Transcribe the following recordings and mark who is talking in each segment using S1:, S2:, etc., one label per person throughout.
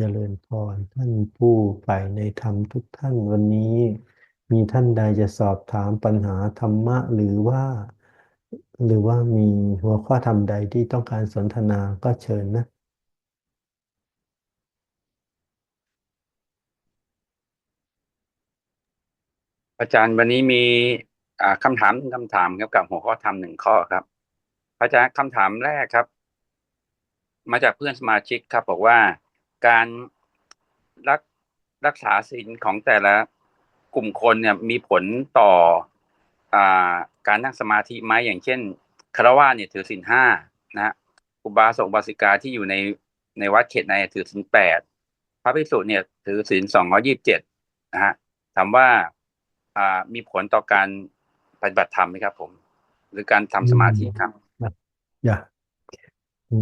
S1: เจริญพรท่านผู้ใฝ่ในธรรมทุกท่านวันนี้ มีท่านใดจะสอบถามปัญหาธรรมะหรือว่า หรือว่ามีหัวข้อธรรมใดที่ต้องการสนทนาก็เชิญนะ
S2: อาจารย์วันนี้มีอ่าคำถามคำถามเกี่ยวกับหัวข้อธรรมหนึ่งข้อครับ อาจารย์คำถามแรกครับ มาจากเพื่อนสมาชิกครับ บอกว่า การรักรักษาศีลของแต่ละกลุ่มคนเนี่ยมีผลต่ออ่าการนั่งสมาธิไหมอย่างเช่นคารวะเนี่ยถือศีลห้านะฮะอุบาสกบาสิกาที่อยู่ในในวัดเขตในถือศีลแปดพระภิกษุเนี่ยถือศีลสองร้อยี่สิบเจ็ดนะฮะถามว่าอ่ามีผลต่อการปฏิบัติธรรมไหมครับผม หรือการทำสมาธิครับ
S1: อย่าอื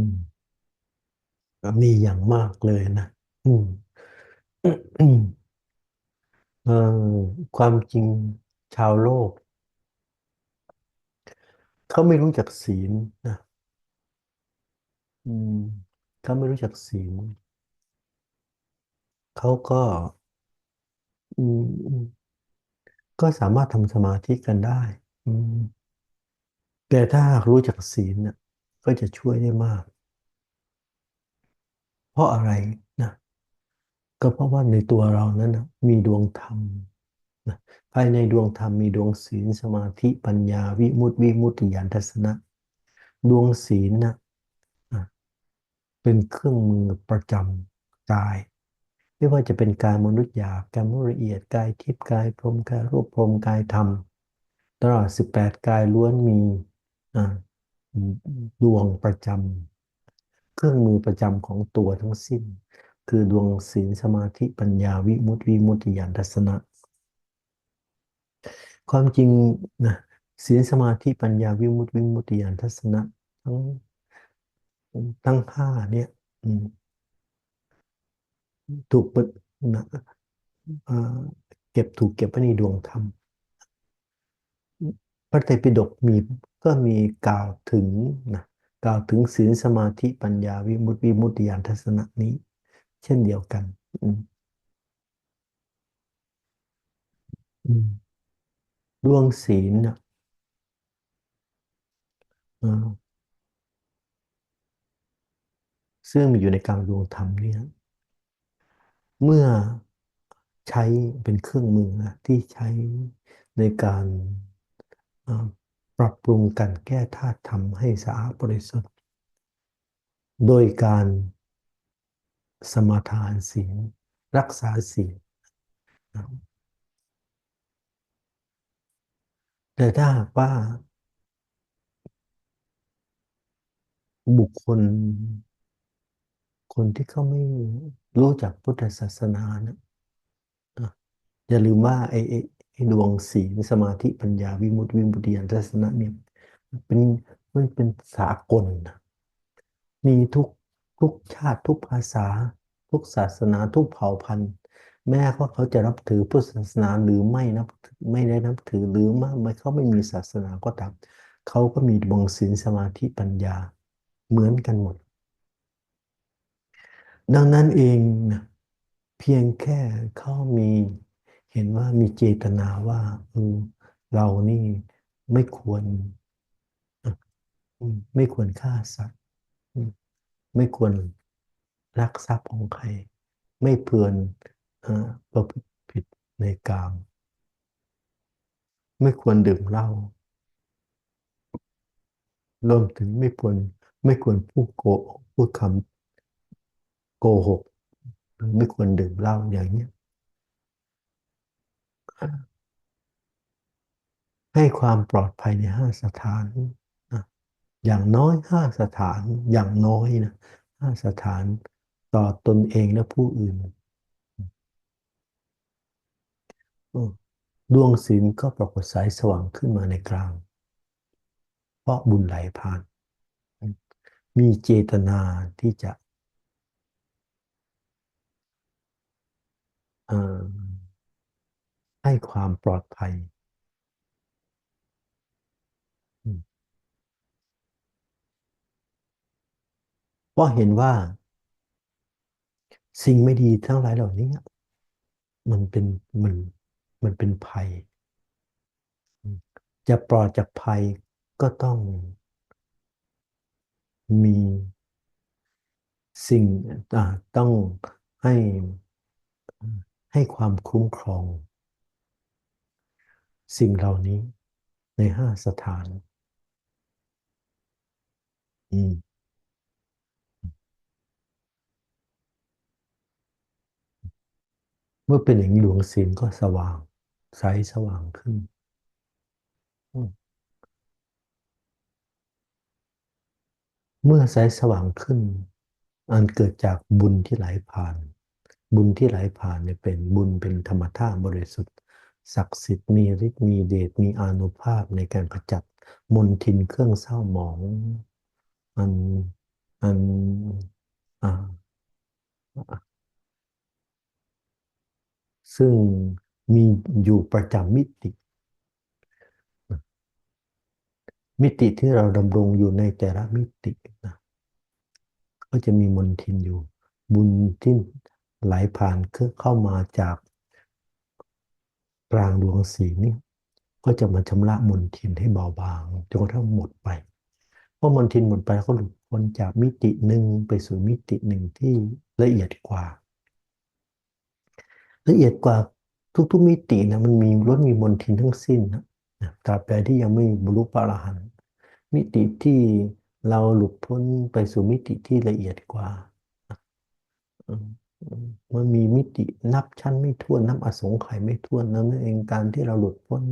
S1: มีอย่างมากเลยนะอืมความจริงชาวโลก เขาไม่รู้จักศีลนะอืมเขาไม่รู้จักศีลเขาก็ อืมก็สามารถทำสมาธิกันได้ อืมแต่ถ้าหากรู้จักศีลน่ะ ก็จะช่วยได้มาก เพราะอะไรนะก็เพราะว่าในตัวเรานั้นนะมีดวงธรรมนะภายในดวงธรรมมีดวงศีลสมาธิปัญญาวิมุตติวิมุตติญาณทัศนะ ดวงศีลนะอะเป็นเครื่องมือประจำกาย ไม่ว่าจะเป็นกายมนุษย์หยาบกายมนุษย์ละเอียดกายทิพย์กายพรมกายรูปพรมกายธรรมตลอด 18 กายล้วนมีดวงประจำ เครื่องมือประจำของตัวทั้งสิ้น คือดวงศีลสมาธิปัญญาวิมุตติวิมุตติญาณทัศนะ ความจริงนะศีลสมาธิปัญญาวิมุตติวิมุตติญาณทัศนะทั้งทั้งห้าเนี่ยถูกปนะเก็บถูกเก็บไว้ในดวงธรรมพระไตรปิฎกมีก็มีกล่าวถึงนะ กล่าวถึงศีลสมาธิปัญญาวิมุตติวิมุตติญาณทัศนะนี้ เช่นเดียวกันอืดวงศีลนะซึ่งมีอยู่ในกลางดวงธรรมเนี่ยเมื่อใช้เป็นเครื่องมือที่ใช้ในการ ปรับปรุงการแก้ธาตุธรรมให้สะอาดบริสุทธิ์ โดยการสมาทานศีลรักษาศีลแต่ถ้าหากว่า บุคคล คนที่เขาไม่รู้จักพุทธศาสนานะอะอย่าลืมว่าไอไอ้ไอ้ ดวงศีลสมาธิปัญญาวิมุตติวิมุตติญาณทัศนะเนี่ยมันเป็นมันเป็นสากลนะมีทุกทุกชาติทุกภาษา ทุกศาสนาทุกเผ่าพันธุ์แม้ว่าเขาจะนับถือพุทธศาสนาหรือไม่นับถือไม่ได้นับถือหรือไม่ไม่เขาไม่มีศาสนาก็ตามเขาก็มีดวงศีลสมาธิปัญญาเหมือนกันหมด ดังนั้นเองนะเพียงแค่เขามี เห็นว่ามีเจตนาว่าเออเรานี่ไม่ควร ไม่ควรฆ่าสัตว์ไม่ควรลักทรัพย์ของใคร ไม่เพื่อนอประพฤติผิดในกาม ไม่ควรดื่มเหล้ารวมถึงไม่ควรไม่ควรพูดโกพูดคำโกหกหรือไม่ควรดื่มเหล้าอย่างเนี้ย ให้ความปลอดภัยในห้าสถานนะอย่างน้อยห้าสถานอย่างน้อยนะห้าสถานต่อตนเองและผู้อื่นดวงศีลก็ปรากฏสายสว่างขึ้นมาในกลาง เพราะบุญไหลผ่าน มีเจตนาที่จะ ให้ความปลอดภัย เพราะเห็นว่า สิ่งไม่ดีทั้งหลายเหล่านี้ มันเป็นมันมันเป็นภัย จะปลอดจากภัยก็ต้องมีสิ่งต้องให้ให้ความคุ้มครอง สิ่งเหล่านี้ในห้าสถาน อืมเมื่อเป็นอย่างนี้ดวงศีลก็สว่าง ใสสว่างขึ้นมเมื่อใสสว่างขึ้น อันเกิดจากบุญที่ไหลผ่าน บุญที่ไหลผ่านเนี่ยเป็นบุญเป็นธรรมธาตุบริสุทธิ์ ศักดิ์สิทธิ์มีฤทธิ์มีเดชมีอานุภาพในการขจัดมลทินเครื่องเศร้าหมอง อันอันอ่าซึ่งมีอยู่ประจำมิติ มิติที่เราดำรงอยู่ในแต่ละมิตินะก็จะมีมนทินอยู่ บุญที่ไหลผ่านเข้ามาจาก กลางดวงสีนี้ก็จะมาชำระมนทินให้เบาบางจนกระทั่งหมดไปเพราะมนทินหมดไปก็หลุดพ้นจากมิติหนึ่งไปสู่มิติหนึ่งที่ละเอียดกว่า ละเอียดกว่าทุกๆมิตินะมันมีล้วนมีมนทินทั้งสิ้นนะตราบใดที่ยังไม่บรรลุพระหันมิติที่เราหลุดพ้นไปสู่มิติที่ละเอียดกว่า มันมีมิตินับชั้นไม่ถ้วนนับอสงไขยไม่ถ้วนนั่นเองการที่เราหลุดพ้น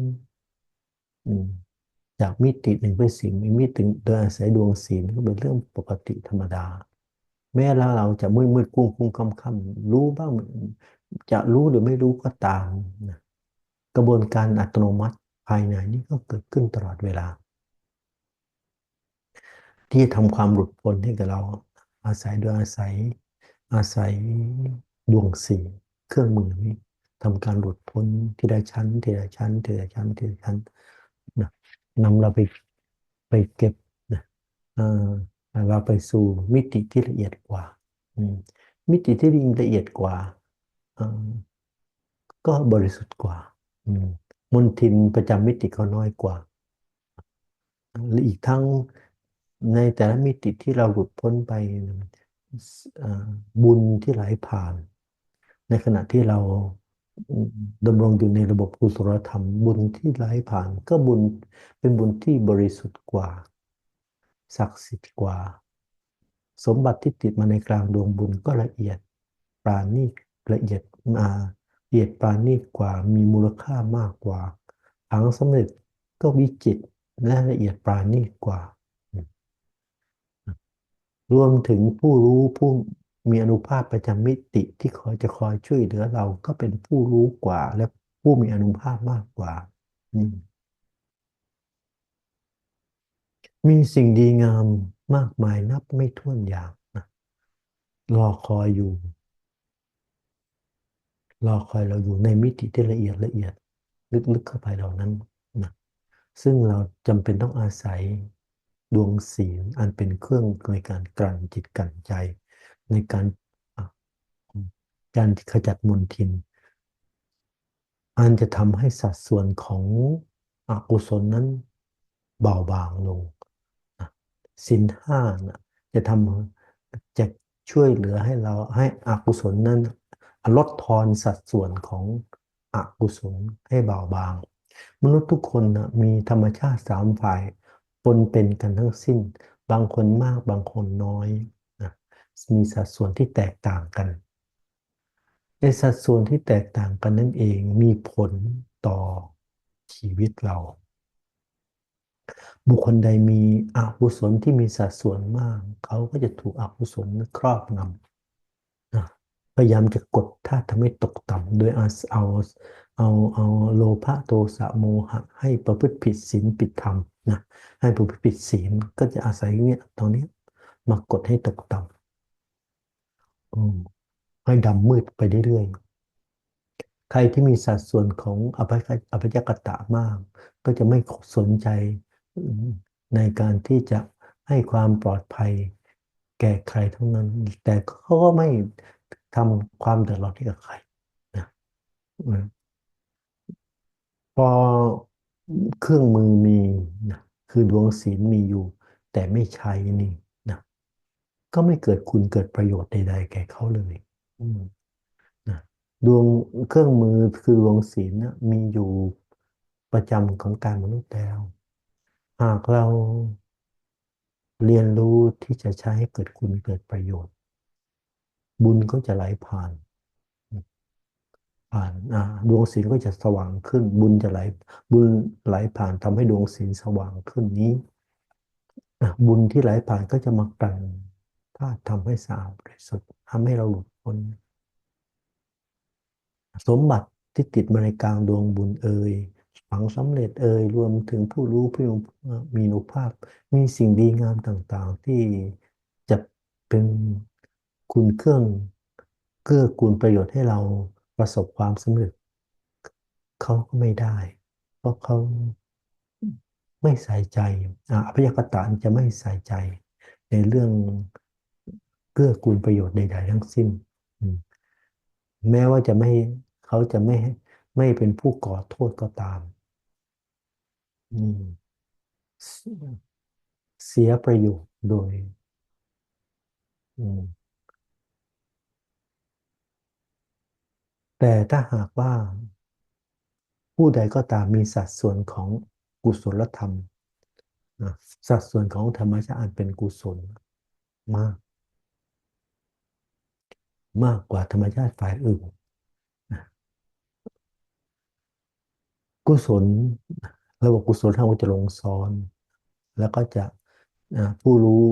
S1: จากมิติหนึ่งไปสิ่งมีมิติโดยอาศัยดวงศีลก็เป็นเรื่องปกติธรรมดา แม้แล้วเราจะมืดมืดกุ้งกุ้งคำคำรู้บ้าง จะรู้หรือไม่รู้ก็ตามนะกระบวนการอัตโนมัติภายในนี้ก็เกิดขึ้นตลอดเวลา ที่ทำความหลุดพ้นให้กับเราอาศัยโดยอาศัย อาศัยดวงสีเครื่องมือนี้ทำการหลุดพ้นที่ได้ชั้นที่ได้ชั้นที่ได้ชั้นที่ได้ชั้นนะนำเราไปไปเก็บนะเราไปสู่มิติที่ละเอียดกว่า มิติที่ละเอียดกว่า ก็บริสุทธิ์กว่ามลทินประจำมิติก็น้อยกว่าและอีกทั้งในแต่ละมิติที่เราหลุดพ้นไป บุญที่ไหลผ่าน ในขณะที่เราดำรงอยู่ในระบบกุศลธรรม บุญที่ไหลผ่าน ก็บุญเป็นบุญที่บริสุทธิ์กว่า ศักดิ์สิทธิ์กว่า สมบัติที่ติดมาในกลางดวงบุญก็ละเอียดปราณีละเอียดมาละเอียดปราณีกว่ามีมูลค่ามากกว่าผังสำเร็จก็วิจิตและละเอียดปราณีกว่า รวมถึงผู้รู้ผู้มีอนุภาพประจำมิติที่คอยจะคอยช่วยเหลือเราก็เป็นผู้รู้กว่า และผู้มีอนุภาพมากกว่านี่มีสิ่งดีงามมากมายนับไม่ถ้วนอย่างนะรอคอยอยู่ รอคอยเราอยู่ในมิติที่ละเอียดละเอียด ลึกๆเข้าไปเหล่านั้นนะซึ่งเราจำเป็นต้องอาศัย ดวงศีลอันเป็นเครื่องในการกลั่นจิตกลั่นใจ ในการการขจัดมลทิน อันจะทำให้สัดส่วนของอกุศลนั้นเบาบางลงสินห้านะจะทำจะช่วยเหลือให้เราให้อกุศลนั้นลดทอนสัดส่วนของอกุศลให้เบาบาง มนุษย์ทุกคนนะมีธรรมชาติสามฝ่าย ปนเป็นกันทั้งสิ้น บางคนมากบางคนน้อยนะมีสัดส่วนที่แตกต่างกันในสัดส่วนที่แตกต่างกันนั่นเองมีผลต่อชีวิตเรา บุคคลใดมีอกุศลที่มีสัดส่วนมาก เขาก็จะถูกอกุศลครอบงำ พยายามจะกดท่าทำให้ตกต่ำโดยเอาเอาเอาเอาโลภะโทสะโมหะ ให้ประพฤติผิดศีลผิดธรรมนะให้ประพฤติผิดศีลก็จะอาศัยเนี่ยตรงนี้มากดให้ตกต่ำให้ดำมืดไปเรื่อยๆใครที่มีสัดส่วนของอภัยอภัยกตะมาก ก็จะไม่สนใจในการที่จะให้ความปลอดภัยแก่ใครทั้งนั้น แต่เขาก็ไม่ ทำความเดือดร้อนให้กับใครนะพอเครื่องมือมีนะคือดวงศีลมีอยู่ แต่ไม่ใช้นี่นะก็ไม่เกิดคุณเกิดประโยชน์ใดๆแก่เขาเลยนะดวงเครื่องมือคือดวงศีลนะมีอยู่ประจำของการมนุษย์แล้ว หากเราเรียนรู้ที่จะใช้ให้เกิดคุณเกิดประโยชน์ บุญก็จะไหลผ่าน ผ่านดวงศีลก็จะสว่างขึ้น บุญจะไหลบุญไหลผ่านทำให้ดวงศีลสว่างขึ้นนี้บุญที่ไหลผ่านก็จะมากลั่นธาตุทำให้สะอาดบริสุทธิ์ทำให้เราหลุดพ้นสมบัติที่ติดมาในกลางดวงบุญเอ่ยฝังสำเร็จเอ่ยรวมถึงผู้รู้ผู้มีนุภาพ มีสิ่งดีงามต่าง ๆ ที่จะเป็น คุณเครื่องเกื้อกูลประโยชน์ให้เราประสบความสำเร็จเขาก็ไม่ได้ เพราะเขาไม่ใส่ใจอภิยกตะจะไม่ใส่ใจ ในเรื่องเกื้อกูลประโยชน์ใดๆทั้งสิ้น แม้ว่าจะไม่เขาจะไม่ไม่เป็นผู้ก่อโทษก็ตาม เสียประโยชน์โดยอืม แต่ถ้าหากว่า ผู้ใดก็ตามมีสัดส่วนของกุศลธรรมสัดส่วนของธรรมชาติอันเป็นกุศลมาก มากกว่าธรรมชาติฝ่ายอื่น กุศลระบบกุศลทางจะลงซ้อน แล้วก็จะผู้รู้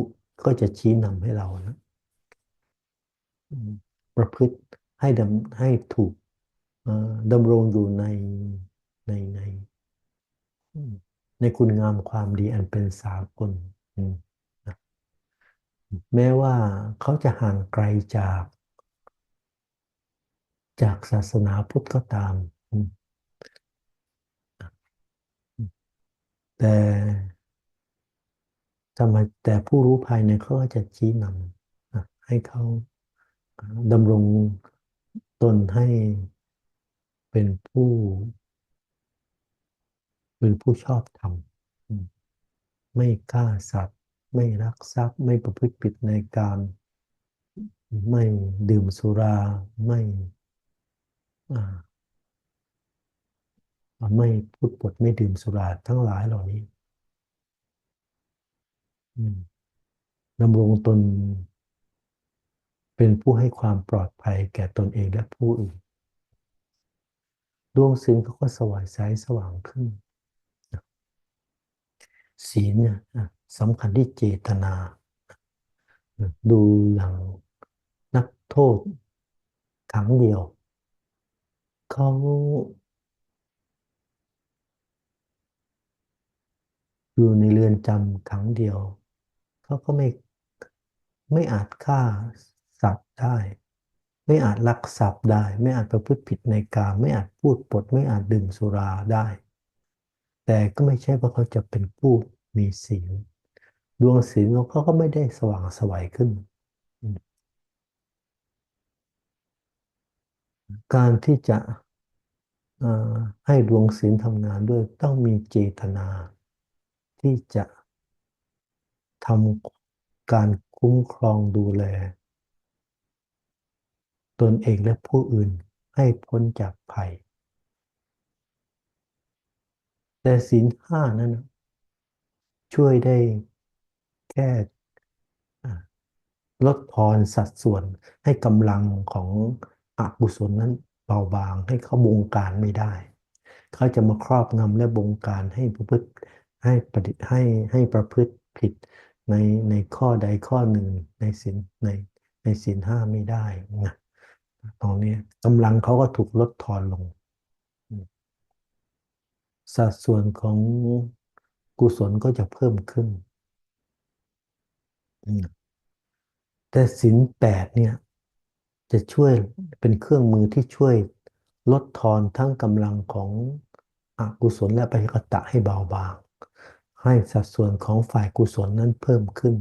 S1: ก็จะชี้นำให้เรานะประพฤติ ให้ดำให้ถูกดำรงอยู่ในในในในคุณงามความดีอันเป็นสากลแม้ว่าเขาจะห่างไกลจาก จากศาสนาพุทธก็ตาม แต่ทำไมแต่ผู้รู้ภายในเขาก็จะชี้นำให้เขาดำรง ตนให้เป็นผู้ เป็นผู้ชอบธรรมไม่ฆ่าสัตว์ ไม่ลักทรัพย์ ไม่ประพฤติผิดในกามไม่ดื่มสุรา ไม่ไม่พูดปดไม่ดื่มสุราทั้งหลายเหล่านี้ดำรงตน เป็นผู้ให้ความปลอดภัยแก่ตนเองและผู้อื่น ดวงศีลเขาก็สว่างใสสว่างขึ้น ศีลเนี่ยสำคัญที่เจตนา ดูอย่างนักโทษขังเดียว เขาอยู่ในเรือนจำขังเดียว เขาก็ไม่ไม่อาจฆ่า สัตว์ได้ ไม่อาจลักทรัพย์ได้ ไม่อาจประพฤติผิดในกามไม่อาจพูดปด ไม่อาจดื่มสุราได้ แต่ก็ไม่ใช่ว่าเขาจะเป็นผู้มีศีลดวงศีลของเขาก็ไม่ได้สว่างสวัยขึ้น การที่จะให้ดวงศีลทำงานด้วยต้องมีเจตนา ที่จะทำการคุ้มครองดูแล ตนเองและผู้อื่นให้พ้นจากภัย แต่ศีลห้านั้น ช่วยได้แค่ลดทอนสัดส่วนให้กำลังของอกุศลนั้นเบาบางให้เขาบงการไม่ได้ เขาจะมาครอบงำและบงการให้ประพฤติให้ประดิให้ให้ประพฤติผิดในในข้อใดข้อหนึ่งในศีลในในศีลห้าไม่ได้นะ ตรงนี้กำลังเขาก็ถูกลดทอนลง สัดส่วนของกุศลก็จะเพิ่มขึ้น แต่ศีลแปดเนี่ย จะช่วยเป็นเครื่องมือที่ช่วยลดทอนทั้งกำลังของอกุศลและปฏิกตะให้เบาบาง ให้สัดส่วนของฝ่ายกุศลนั้นเพิ่มขึ้น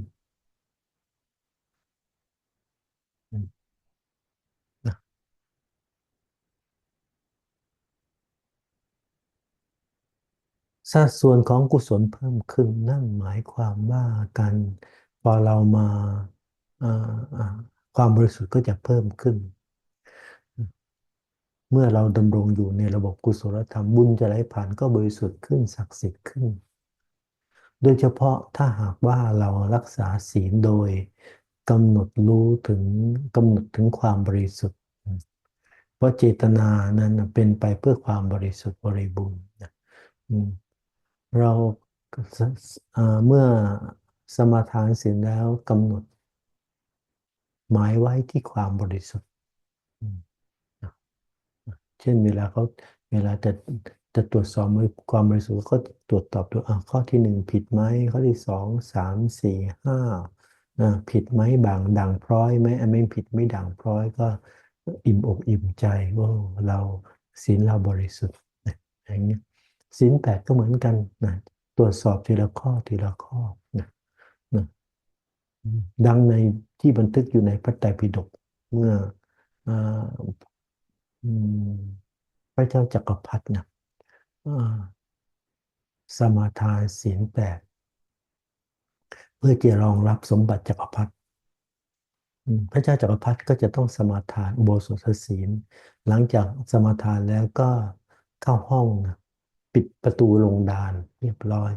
S1: สัดส่วนของกุศลเพิ่มขึ้นนั่นหมายความว่าการพอเรามาความบริสุทธิ์ก็จะเพิ่มขึ้น เมื่อเราดำรงอยู่ในระบบกุศลธรรมบุญจะไหลผ่านก็บริสุทธิ์ขึ้นศักดิ์สิทธิ์ขึ้น โดยเฉพาะถ้าหากว่าเรารักษาศีลโดยกำหนดรู้ถึงกำหนดถึงความบริสุทธิ์ เพราะเจตนานั้นเป็นไปเพื่อความบริสุทธิ์บริบูรณ์ เราสอ่าเมื่อสมาทานศีลแล้วกำหนด หมายไว้ที่ความบริสุทธิ์อืมนะเช่นเวลาเขาเวลาจะจะตรวจสอบความบริสุทธิ์ก็ตรวจตอบดูอะข้อที่หนึ่งผิดไหมข้อที่สองสามสี่ห้าอะผิดไหมบางด่างพร้อยไหมอันไม่ผิดไม่ด่างพร้อยก็อิ่มอกอิ่มใจว่าเราศีลเราบริสุทธิ์นะอย่างนี้ ศีลแปดก็เหมือนกันนะตรวจสอบทีละข้อทีละข้อนะนะดังในที่บันทึกอยู่ในพระไตรปิฎกเมื่ออ่าพระเจ้าจักรพรรดินะสมาทานศีลแปดเพื่อจะรองรับสมบัติจักรพรรดิพระเจ้าจักรพรรดิก็จะต้องสมาทานอุโบสถศีล หลังจากสมาทานแล้วก็เข้าห้องนะ ปิดประตูลงดานเรียบร้อย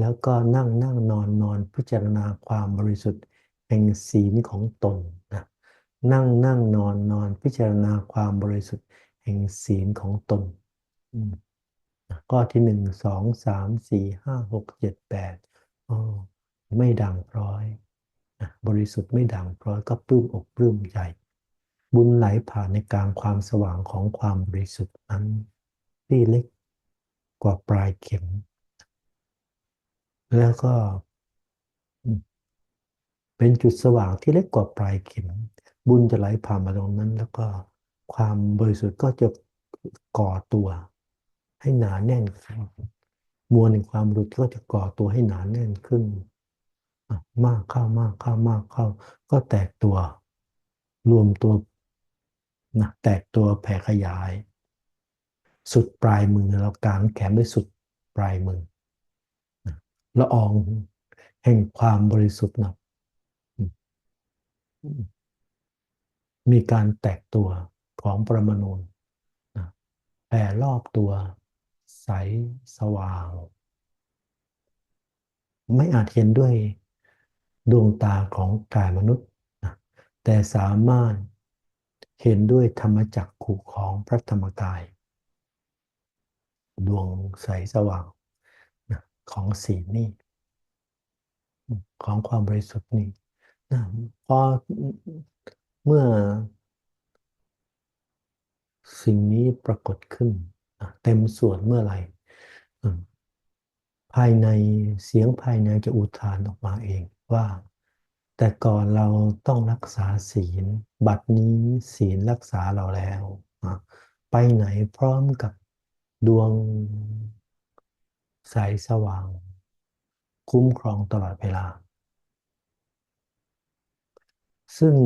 S1: แล้วก็นั่งนั่งนอนนอนพิจารณาความบริสุทธิ์แห่งศีลของตนนะนั่งนั่งนอนนอนพิจารณาความบริสุทธิ์แห่งศีลของตนอืมนะข้อที่หนึ่งสองสามสี่ห้าหกเจ็ดแปดอ๋อไม่ด่างพร้อยนะบริสุทธิ์ไม่ด่างพร้อยก็ปลื้มอกปลื้มใจ บุญไหลผ่านในกลางความสว่างของความบริสุทธิ์นั้นที่เล็ก กว่าปลายเข็ม แล้วก็ เป็นจุดสว่างที่เล็กกว่าปลายเข็ม บุญจะไหลผ่านมาตรงนั้น แล้วก็ความบริสุทธิ์ก็จะก่อตัว ให้หนาแน่นขึ้นมวลแห่งความบริสุทธิ์ก็จะก่อตัวให้หนาแน่นขึ้น มากเข้ามากเข้ามากเข้า ก็แตกตัว รวมตัวนะแตกตัวแผ่ขยาย สุดปลายมือเรากางแขนไปสุดปลายมือละอองแห่งความบริสุทธิ์นะมีการแตกตัวของปรมาณูนะแผ่รอบตัว ใสสว่าง ไม่อาจเห็นด้วยดวงตาของกายมนุษย์นะแต่สามารถเห็นด้วยธรรมจักขุของพระธรรมกาย ดวงใสสว่างนะของศีลนี่ ของความบริสุทธิ์นี่นะพอเมื่อ สิ่งนี้ปรากฏขึ้นนะเต็มส่วนเมื่อไหร่ภายในเสียงภายในจะอุทานออกมาเองว่า แต่ก่อนเราต้องรักษาศีล บัดนี้ศีลรักษาเราแล้วนะไปไหนพร้อมกับ ดวงใสสว่าง คุ้มครองตลอดเวลา ซึ่ง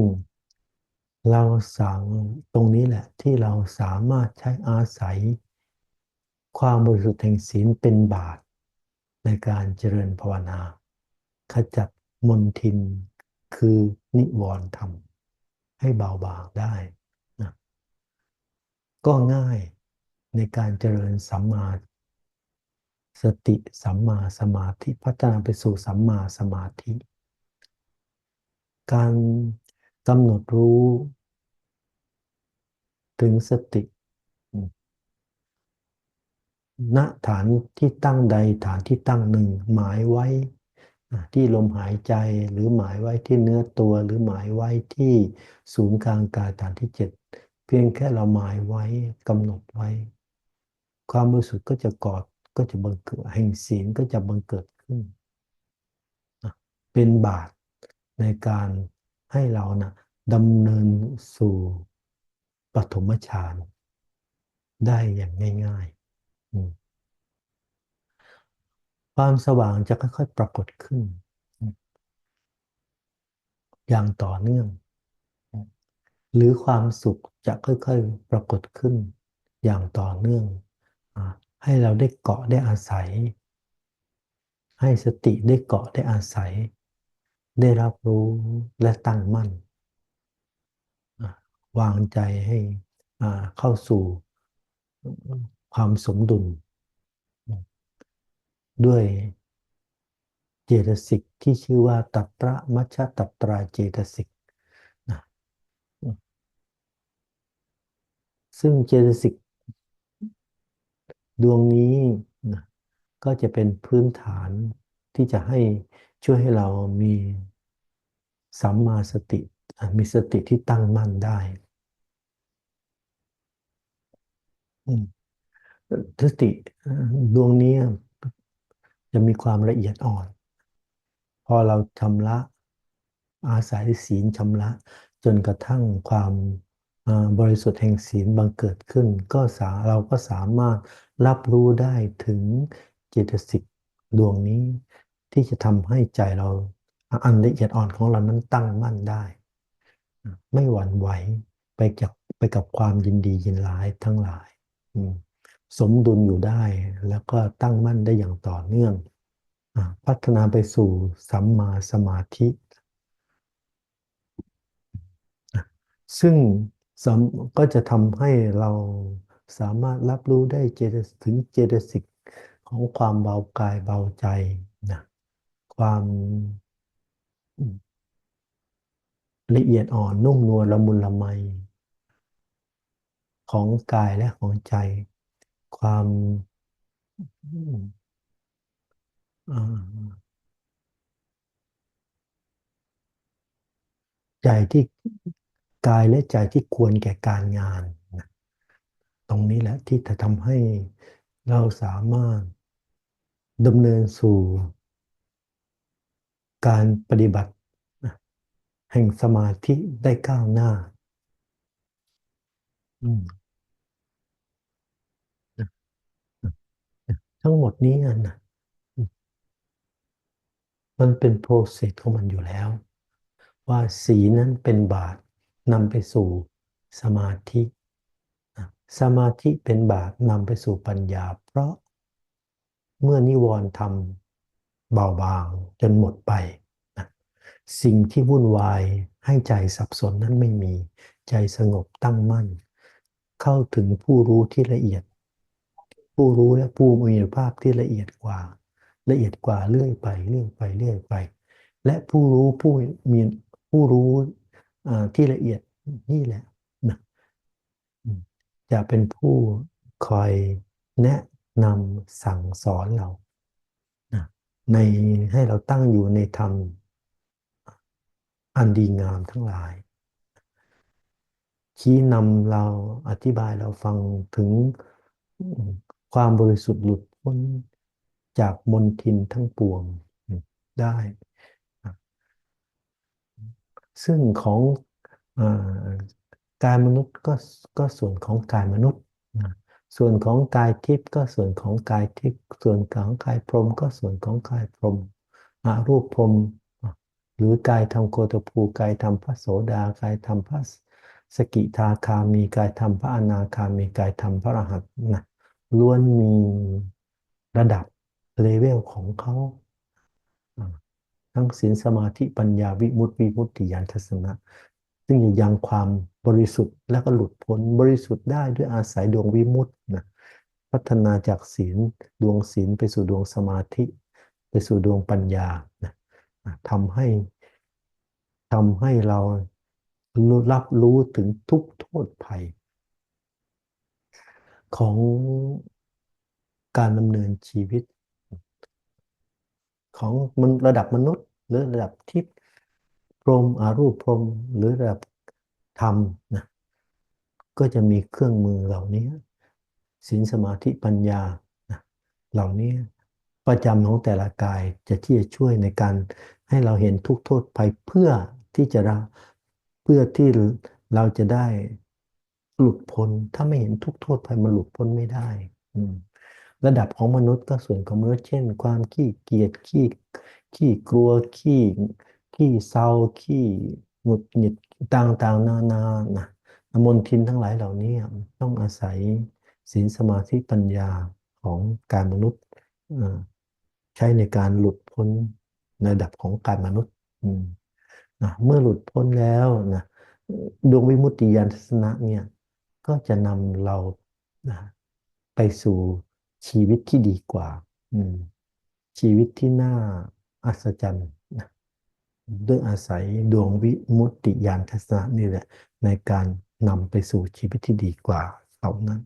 S1: เราสามตรงนี้แหละที่เราสามารถใช้อาศัย ความบริสุทธิ์แห่งศีลเป็นบาตรในการเจริญภาวนา ขจัดมนทินคือนิวรณ์ธรรม ให้เบาบางได้นะก็ง่าย ในการเจริญสัมมาสติสัมมาสมาธิพัฒนาไปสู่สัมมาสมาธิ การกำหนดรู้ ถึงสติ ณฐานที่ตั้งใดฐานที่ตั้งหนึ่ง หมายไว้ที่ลมหายใจหรือหมายไว้ที่เนื้อตัวหรือหมายไว้ที่ศูนย์กลางกายฐานที่เจ็ดเพียงแค่เราหมายไว้กำหนดไว้ ความบริสุทธิ์ก็จะกอดก็จะบังเกิดแห่งศีลก็จะบังเกิดขึ้น เป็นบาตรในการให้เรานะดำเนินสู่ปฐมฌานได้อย่างง่ายๆ ความสว่างจะค่อยๆ ปรากฏขึ้น อย่างต่อเนื่อง หรือความสุขจะค่อยๆ ปรากฏขึ้น อย่างต่อเนื่อง ให้เราได้เกาะได้อาศัย ให้สติได้เกาะได้อาศัย ได้รับรู้และตั้งมั่น วางใจให้เข้าสู่ความสมดุล ด้วยเจตสิกที่ชื่อว่าตัตระมัชตัตราเจตสิกซึ่งเจตสิก ดวงนี้นะก็จะเป็นพื้นฐานที่จะให้ช่วยให้เรามีสัมมาสติ มีสติที่ตั้งมั่นได้สติดวงนี้จะมีความละเอียดอ่อน พอเราชำระอาศัยศีลชำระ จนกระทั่งความ บริสุทธิ์แห่งศีลบังเกิดขึ้น ก็สาเราก็สามารถรับรู้ได้ถึงเจตสิกดวงนี้ ที่จะทำให้ใจเราอันละเอียดอ่อนของเรานั้นตั้งมั่นได้ ไม่หวั่นไหวไปกับไปกับความยินดียินร้ายทั้งหลายสมดุลอยู่ได้แล้วก็ตั้งมั่นได้อย่างต่อเนื่องพัฒนาไปสู่สัมมาสมาธิ ซึ่ง ก็จะทำให้เราสามารถรับรู้ได้เจตถึงเจตสิกของความเบากายเบาใจนะความละเอียดอ่อนนุ่มนวลละมุนละไม ของกายและของใจ ความใจที่ กายและใจที่ควรแก่การงานนะตรงนี้แหละที่จะทำให้เราสามารถดำเนินสู่การปฏิบัติ แห่งสมาธิได้ก้าวหน้า ทั้งหมดนี้นะมันเป็นโปรเซสของมันอยู่แล้ว ว่าสีนั้นเป็นบาตร นำไปสู่สมาธิสมาธิเป็นบาตรนำไปสู่ปัญญา เพราะเมื่อนิวรณ์ทำเบาบางจนหมดไปนะสิ่งที่วุ่นวายให้ใจสับสนนั้นไม่มี ใจสงบตั้งมั่น เข้าถึงผู้รู้ที่ละเอียด ผู้รู้และผู้มีภาพที่ละเอียดกว่า ละเอียดกว่าเรื่อยไปเรื่อยไปเรื่อยไป และผู้รู้ผู้มีผู้รู้ ที่ละเอียดนี่แหละนะจะเป็นผู้คอยแนะนำสั่งสอนเรานะในให้เราตั้งอยู่ในธรรมอันดีงามทั้งหลาย ชี้นำเราอธิบายเราฟังถึงความบริสุทธิ์หลุดพ้นจากมลทินทั้งปวงได้ ซึ่งของอกายมนุษย์ก็ก็ส่วนของกายมนุษย์นะส่วนของกายทิพย์ก็ส่วนของกายทิพย์ส่วนของกายพรหมก็ส่วนของกายพรหมอรูปพรหมหรือกายธรรมโคตภูกายธรรมพระโสดากายธรรมพระสกิทาคามีกายธรรมพระอนาคามีกายธรรมพระรหันต์นะล้วนมีระดับเลเวลของเขา ทั้งศีลสมาธิปัญญาวิมุตติวิมุตติญาณทัศนะ ซึ่งจะยังความบริสุทธิ์และก็หลุดพ้นบริสุทธิ์ได้ด้วยอาศัยดวงวิมุตตินะพัฒนาจากศีลดวงศีลไปสู่ดวงสมาธิ ไปสู่ดวงปัญญานะทำให้ทำให้เรารับรู้ถึงทุกโทษภัย ของการดำเนินชีวิต ของมันระดับมนุษย์ หรือระดับทิพย์พรมอารูปพรมหรือระดับธรรมนะก็จะมีเครื่องมือเหล่านี้ศีลสสมาธิปัญญานะเหล่านี้ประจำของแต่ละกายจะที่จะช่วยในการให้เราเห็นทุกโทษภัยเพื่อที่จะเพื่อที่เราจะได้หลุดพ้นถ้าไม่เห็นทุกโทษภัยมันหลุดพ้นไม่ได้ อืม ระดับของมนุษย์ก็ส่วนของมนุษย์เช่น ความขี้เกียจขี้ขี้กลัวขี้ขี้เศร้าขี้หงุดหงิดต่างๆ นานานะมนทินทั้งหลายเหล่านี้ต้องอาศัยศีลสมาธิปัญญาของการมนุษย์ใช้ในการหลุดพ้นในระดับของการมนุษย์นะเมื่อหลุดพ้นแล้วนะดวงวิมุตติญาณทัศนะเนี่ยก็จะนำเรานะไปสู่ ชีวิตที่ดีกว่า อืม ชีวิตที่น่าอัศจรรย์นะด้วยอาศัยดวงวิมุตติญาณทัศนะนี่แหละ ในการนำไปสู่ชีวิตที่ดีกว่าเหล่านั้น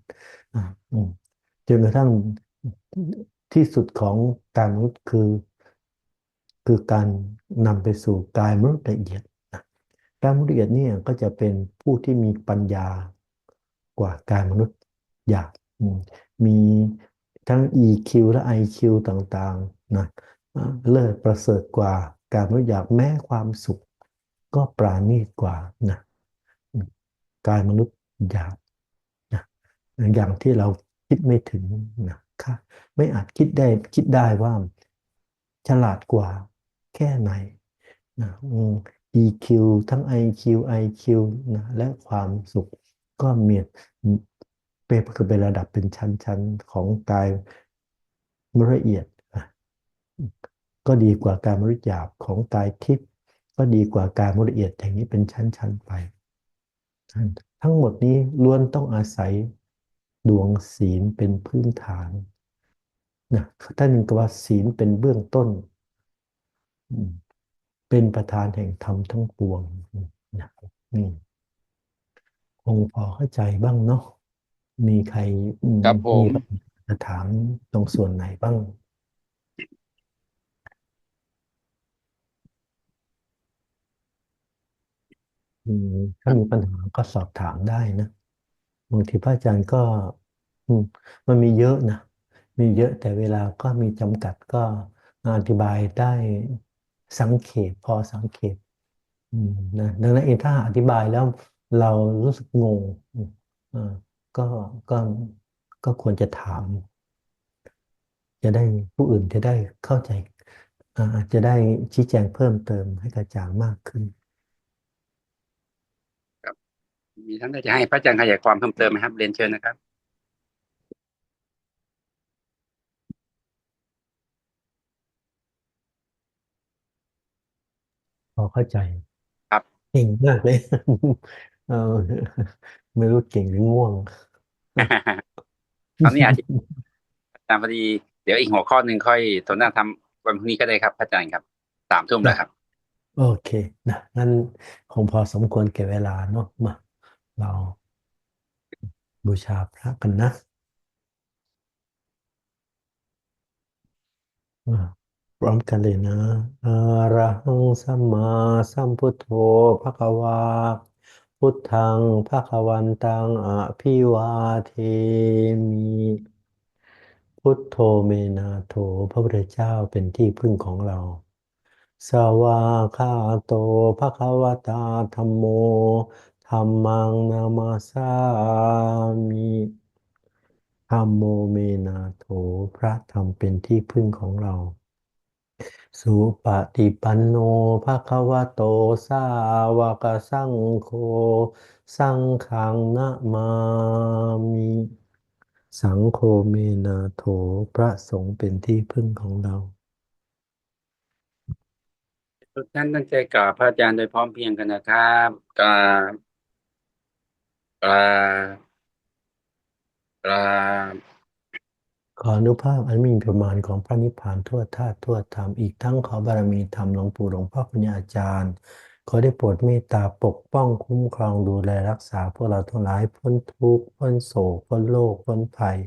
S1: อ่าอืมจนกระทั่งที่สุดของการมนุษย์คือ คือการนำไปสู่กายมนุษย์ละเอียดกายมนุษย์ละเอียดเนี่ยก็จะเป็นผู้ที่มีปัญญากว่ากายมนุษย์หยาบอืมมี ทั้ง EQ และ IQ ต่างๆนะเลิศประเสริฐกว่าการมนุษย์หยาบแม้ความสุข ก็ปราณีตกว่านะกายมนุษย์หยาบนะอย่างที่เราคิดไม่ถึงนะค่ะไม่อาจคิดได้คิดได้ว่า ฉลาดกว่าแค่ไหนนะ EQ ทั้ง IQ IQ นะและความสุขก็มี เป็นคือเป็นระดับเป็นชั้นๆของกายมละเอียด ก็ดีกว่าการมนุษย์หยาบของกายทิพย์ก็ดีกว่าการมละเอียดอย่างนี้เป็นชั้นๆไป ทั้งหมดนี้ล้วนต้องอาศัยดวงศีลเป็นพื้นฐานนะท่านก็ว่าศีลเป็นเบื้องต้น เป็นประธานแห่งธรรมทั้งปวงนะอืมคงพอเข้าใจบ้างเนาะ มีใครอืม
S2: ครับผม
S1: มีคำจะถามตรงส่วนไหนบ้างอืมถ้ามีปัญหาก็สอบถามได้นะบางทีพระอาจารย์ก็อืมมันมีเยอะนะ มีเยอะแต่เวลาก็มีจำกัดก็อธิบายได้สังเขปพอสังเขปอืมนะดังนั้นเองถ้าอธิบายแล้วเรารู้สึกงงอืมอ่า ก็ก็ก็ควรจะถาม จะได้ผู้อื่นจะได้เข้าใจอ่าจะได้ชี้แจงเพิ่มเติมให้กระจ่างมากขึ้น
S2: มีท่านใดจะให้พระอาจารย์ขยายความเพิ่มเติมไหมครับเรียนเชิญนะครับ
S1: พอเข้าใจ
S2: ครับ
S1: เก่งมากเลย เออไม่รู้เก่งหรือง่วง
S2: ตอนนี้อาจจะอาจารย์พอดีเดี๋ยวอีกหัวข้อหนึ่งค่อยทนหน้าทำวันพรุ่งนี้ก็ได้ครับพระอาจารย์ครับสามทุ่มแล้วครับ
S1: โอเคนะงั้นคงพอสมควรแก่เวลาเนาะมา เราบูชาพระกันนะอ่าพร้อมกันเลยนะอะระหังสัมมาสัมพุทโธภะคะวา พุทธังภะคะวันตังอะภิวาเทมิ พุทโธเมนาโถพระพุทธเจ้าเป็นที่พึ่งของเรา สวาคาโตภะคะวตาธัมโมธัมมังนามาสามิธัมโมเมนาโถพระธรรมเป็นที่พึ่งของเรา สุปฏิปันโนภะคะวะโต สาวกสังโฆ สังฆังนะมามิ สังโฆเมนาโถ พระสงฆ์เป็นที่พึ่งของเรา
S2: ทุกท่านตั้งใจกราบพระอาจารย์โดยพร้อมเพียงกันนะครับกราบกราบกราบ
S1: ขออนุภาพอันมีประมาณของพระนิพพานทั่วธาตุทั่วธรรมอีกทั้งขอบารมีธรรมหลวงปู่หลวงพ่อปัญญาอาจารย์ขอได้โปรดเมตตาปกป้องคุ้มครองดูแลรักษาพวกเราทั้งหลายพ้นทุกข์พ้นโศกพ้นโลกพ้นภัย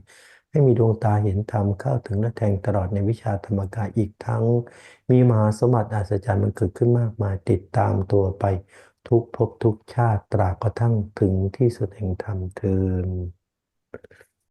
S1: ให้มีดวงตาเห็นธรรมเข้าถึงและแทงตลอดในวิชาธรรมกายอีกทั้ง มีมหาสมบัติอัศจรรย์มันเกิดขึ้นมากมายติดตามตัวไปทุกภพทุกชาติตราบกระทั่งถึงที่สุดแห่งธรรมเทิน